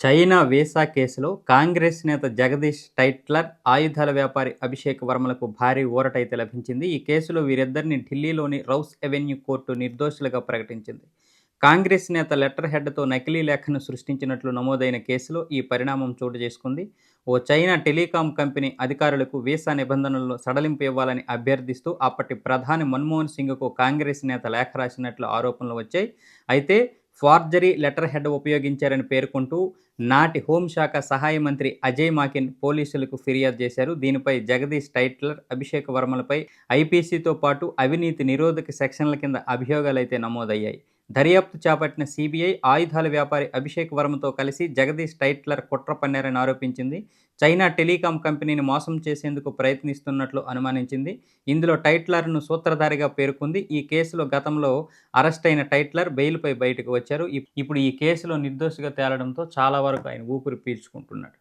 China visa కేసులో కాంగ్రెస్ నేత Jagadish Tytler ఆయుధాల వ్యాపారి అభిషేక్ వర్మలకు భారీ ఊరటైతే లభించింది. ఈ కేసులో వీరిద్దరిని ఢిల్లీలోని రౌస్ ఎవెన్యూ కోర్టు నిర్దోషులుగా ప్రకటించింది. కాంగ్రెస్ నేత లెటర్ హెడ్తో నకిలీ లేఖను సృష్టించినట్లు నమోదైన కేసులో ఈ పరిణామం చోటు చేసుకుంది. ఓ చైనా టెలికాం కంపెనీ అధికారులకు వీసా నిబంధనలను సడలింపు ఇవ్వాలని అభ్యర్థిస్తూ అప్పటి ప్రధాని మన్మోహన్ సింగ్కు కాంగ్రెస్ నేత లేఖ రాసినట్లు ఆరోపణలు వచ్చాయి. అయితే ఫార్జరీ లెటర్ హెడ్ ఉపయోగించారని పేర్కొంటూ నాటి హోంశాఖ సహాయ మంత్రి అజయ్ మాకిన్ పోలీసులకు ఫిర్యాదు చేశారు. దీనిపై జగదీష్ టైట్లర్ అభిషేక్ వర్మలపై ఐపీసీతో పాటు అవినీతి నిరోధక సెక్షన్ల కింద అభియోగాలైతే నమోదయ్యాయి. దర్యాప్తు చేపట్టిన సిబిఐ ఆయుధాల వ్యాపారి అభిషేక్ వర్మతో కలిసి జగదీష్ టైట్లర్ కుట్ర పన్నారని ఆరోపించింది. చైనా టెలికాం కంపెనీని మోసం చేసేందుకు ప్రయత్నిస్తున్నట్లు అనుమానించింది. ఇందులో టైట్లర్ను సూత్రధారిగా పేర్కొంది. ఈ కేసులో గతంలో అరెస్ట్ అయిన టైట్లర్ బెయిల్పై బయటకు వచ్చారు. ఇప్పుడు ఈ కేసులో నిర్దోషిగా తేలడంతో చాలా వరకు ఆయన ఊపిరి పీల్చుకుంటున్నాడు.